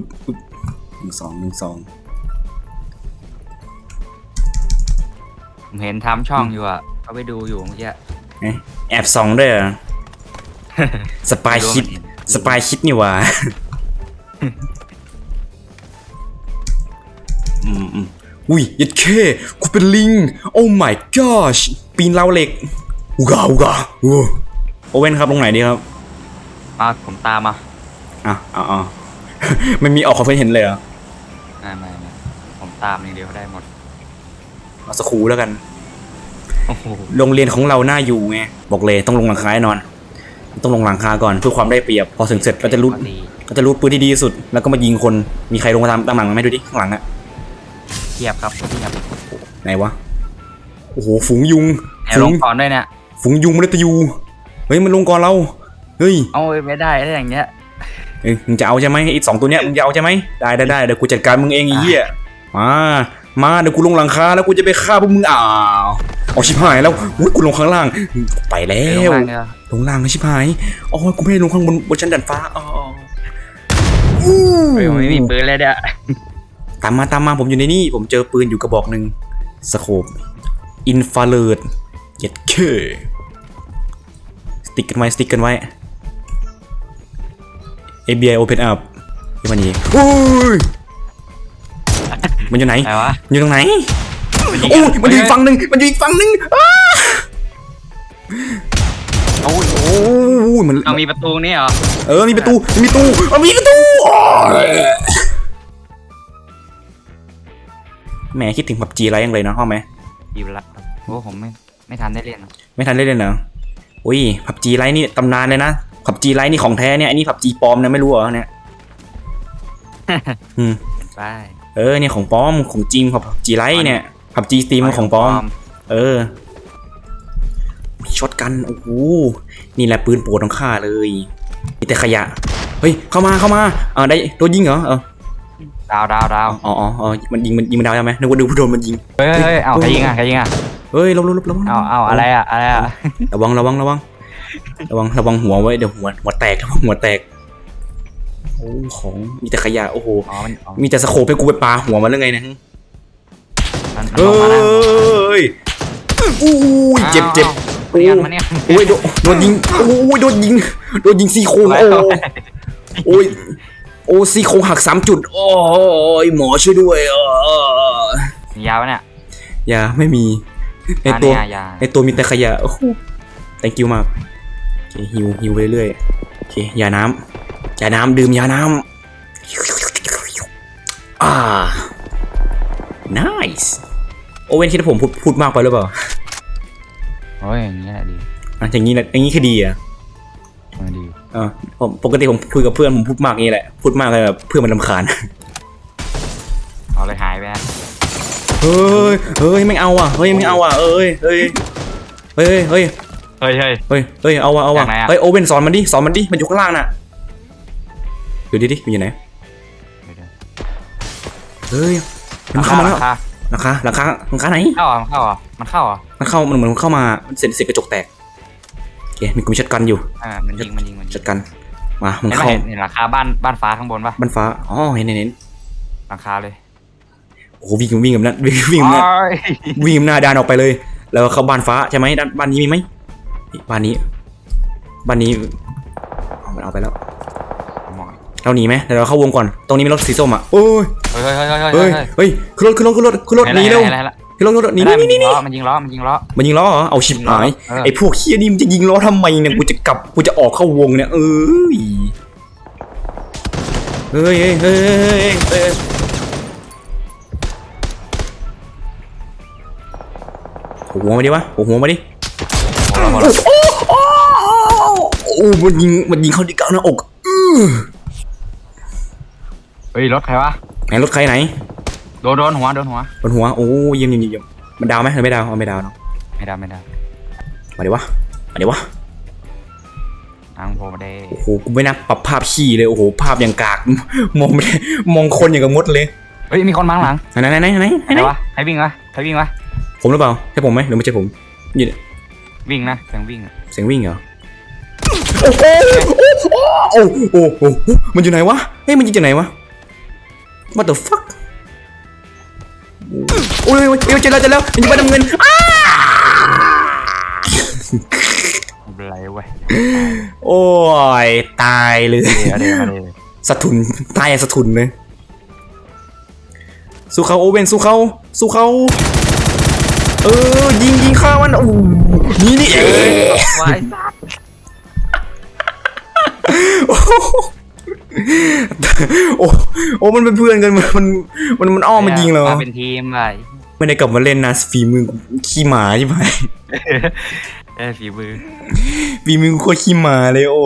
ปึ๊บปึ๊บหนึ่งสองหนึ่งสองผมเห็นทำช่องอยู่อะเขาไปดูอยู่เมื่อกี้ เอ๊ะแอบส่องด้วยเหรอ สปายคิด สปายคิดนี่หว่า อืมอืมอุ้ยยัดเคกูเป็นลิง โอ้ my gosh ปีนราวเหล็กอุกาอุกาโอ้โอเว่นครับลงไหนดีครับ มาผมตามมา อะอะอะ ไม่มีออกคอนเฟนเห็นเลยเหรอไม่ไม่ไม่ผมตามอย่างเดียวได้หมด เอาสกครูแล้วกัน โอ้โหโรงเรียนของเราน่าอยู่ไงบอกเลยต้องลงหลังคาแน่นอน ต้องลงหลังคาก่อนเพื่อความได้เปรียบ พอถึงเสร็จก็จะรูดดีก็จะรูดปืนที่ดีที่สุด แล้วก็มายิงคนมีใครลงมาตามตามหลังไหมดูดิข้างหลังอะเทียบครับเทียบไหนวะโอ้โหฝูงยุงแอบลฝูงงก่อนด้วยเนี่ยฝูงยุงมฤตยูเฮ้ยมันลงก่อนเราเฮ้ย เอาไม่ได้ได้อย่างเงี้ย เอ้ยมึงจะเอาใช่ไหมไอ้สองตัวเนี้ยมึงจะเอาใช่ไหมได้ได้ได้เดี๋ยวกูจัดการมึงเองไอ้เหี้ยมามาเดี๋ยวกูลงหลังคาแล้วกูจะไปฆ่าพวกมึงอ้าวเอาชิบหายแล้วอุ้ยกูลงข้างล่างไปแล้เร็ววมากเลยอะลงล่างเลยชิบหายอ๋อกูไม่ได้ลงข้างบนบนชั้นดาดฟ้าอ๋ออู้เฮ้ยผมไม่มีปืนเลยเนี่ยตามมาตามมาผมอยู่ในนี่ผมเจอปืนอยู่กระบอกหนึ่งสโคปอินฟราเรดเย็ดเคสติ๊กกันไว้สติ๊กกันไว้ ABI Open Up ที่มันนี้โอ้ยมันอยู่ไหนไหนวะมันอยู่ตรงไหนโอ้ยมันอยู่อีกฝั่งหนึ่งมันอยู่อีกฝั่งหนึ่งอ้าโอ้ยโอ้ยมันเอามีประตูนี่เหรอ เออมีประตูมีประตูเออมีประตูโอ้ยแหมคิดถึงผับจีไรยังเลยนะห้องไหมดีละโอ้ผมไม่ไม่ทันได้เล่นอะไม่ทันได้เลยเหรออุ้ยผับจีไรนี่ตำนานเลยนะ ผับจีไรนี่ของแท้เนี่ยอันนี้ผับจีปลอมนะไม่รู้เหรอเนี่ยอืมไปเออเนี่ยของปลอมของจริงผับจีไรเนี่ยผับจีสตรีมของปลอม เออ มีช็อตกันโอ้โหนี่แหละปืนโปรดของข้าเลยมีแต่ขยะ เฮ้ยเข้ามาเข้ามาอ่าได้โดนยิงเหรอเออดาวดาวดาวอ๋ออ๋ออ๋อมันยิงมันยิงมันดาวใช่ไหมนึกว่าดูผู้โดนมันยิงเฮ้ยเฮ้ยเฮ้ยเอาใครยิงอะใครยิงอะเฮ้ยระวังระวังระวังเอาเอาอะไรอะอะไรอะระวังระวังระวัง ระวังระวังหัวไว้เดี๋ยวหัวหัวแตกระวังหัวแตกโอ้ของมีแต่ขยะโอ้โหอ๋อมันอ๋อมีแต่สโคปให้กูไปปาหัวมันหรือไงนะมันมันเฮลงมาแล้ว้ยอู้ยเจ็บเจ็บมาเนี่ยมาเนี่ยโอ้ยโดนโดนยิงโอ้ยโดนยิงโดนยิงซี่โครงโอ้โอ้ยโอ้ซี่โครงหักสามจุดโอ้ยหมอช่วยด้วยเออมียาวปะเนี่ยอย่าไม่มีในอ่าตัวเนี่ยยา ในตัวมีแต่ขยะโอ้โห thank you มากโอ เคฮิวฮิวไปเรื่อยๆโอเคยาน้ำยาน้ำดื่มยาน้ำอ่า nice โอเว่นคิดว่าผมพูดพูดมากไปหรือเปล่าโอ้ยอย่างเงี้ยแหละดีอะอย่างนี้แหละอย่างนี้คือดีอะมันดีอ่าผมปกติผมคุยกับเพื่อนผมพูดมากอย่างนี้แหละ พูดมากเลยแบบเพื่อนมันลำคาญเอาเลยหายไปนะเฮ้ยเฮ้ยไม่เอาอะเฮ้ยไม่เอาอะเอ้ยเฮ้ยเฮ้ยเฮ้ย เฮ้ยเฮ้ย เฮ้ยเฮ้ยเอาว่ะเอาว่ะจากไหนอะ เฮ้ยโอเว่นสอนมันดิสอนมันดิมันอยู่ข้างล่างน่ะดูดิดิมันอยู่ไหนเฮ้ยมันเข้ามาแล้วราคาราคาราคาราคาไหนเข้าอะมันเข้าอะมันเข้าอะมันเข้ามันเหมือนมันเข้ามามันเสร็จเสร็จกระจกแตกโอเคมีกูมีช็อตกันอยู่อ่ามันยิงมันยิงมันยิงช็อตกันมามึงเห็นไหมเข้าเห็นเห็นราคาบ้านบ้านฟ้าข้างบนปะบันฟ้าอ๋อเห็นเห็นเห็นราคาเลยโอ้โหวิ่งวิ่งกับนั้นวิ่งวิ่งกับนั้น โอ้ยวิ่งหน้าดานออกไปเลย แล้วเข้าบ้านฟ้าใช่ไหมด้านบ้านนี้มีไหมนี่ บ้านนี้ บ้านนี้เอามันเอาไปแล้วเราหนีไหมเดี๋ยวเราเข้าวงก่อน ตรงนี้มีรถสีส้มอะโอ้ยเฮ้ยเฮ้ยเฮ้ยเฮ้ยเฮ้ยเฮ้ยเฮ้ยขึ้นรถขึ้นรถขึ้นรถขึ้นรถหนีเร็วอะไรอะไรขึ้นรถขึ้นรถหนีอะไรนี่มันนี่ยิงนี่ล้อมันยิงล้อมันยิงล้อ มันยิงล้อเหรอ เอาชิบหาย เออ ไอ้พวกเคียนี่มันจะยิงล้อทำไมเนี่ย กูจะกลับ กูจะออกเข้าวงเนี่ย เอ้ย เฮ้ยเฮ้ยเฮ้ยเฮ้ยเฮ้ยเฮ้ยหัวมาดิวะหัวมาดิ หมดแล้วหมดแล้วโอ้โอ้มันยิงมันยิงเข้าที่กลางหน้าอกอื้อเฮ้ยรถใครวะไหนรถใครไหนโดนโดนหัวโดนหัวบนหัวโอ้เยี่ยมเยี่ยมเยี่ยมมันดาวไหมหรือไม่ดาวเอาไม่ดาวเนาะไม่ได้ไม่ได้มาดิวะมาดิวะอังโพมาได้โอ้โหกูไม่น่าปรับภาพขี้เลยโอ้โหภาพอย่างกากมองไม่ได้มองคนอย่างกับมดเลยเฮ้ยมีคนมาข้างหลังไหนไหนไหนไหนไหนใครไหนวะใครวิ่งวะใครวิ่งวะผมหรือเปล่าใช่ผมไหมหรือไม่ใช่ผมนี่ วิ่งนะเสียงวิ่งอะเสียงวิ่งเหรอ โอ้โหโอ้โหโอ้โหมันอยู่ไหนวะ เฮ้ย มันยิงจากไหนวะ what the fuck โอ้ยโอ้ยเจอแล้วเจอแล้วมันอยู่บ้านน้ำเงินอ้าไม่เป็นไรเว้ยโอ้ย ตายเลย เดี๋ยวเดี๋ยวมาเลยสะทุน ตายอย่างสะทุนเลย สู้เขาโอเว่นสู้เขาสู้เขา เออยิงยิงฆ่ามันโอ้โหนี่นี่เองวายสัตว์โอ้โหโอ้โอ้มันเป็นเพื่อนกันมันมันมันมันอ้อมมายิงเรามาเป็นทีมไปไม่ได้กลับมาเล่นนะฝีมือกูขี้หมาใช่ไหมเออฝีมือฝีมือกูโคตรขี้หมาเลยโอ้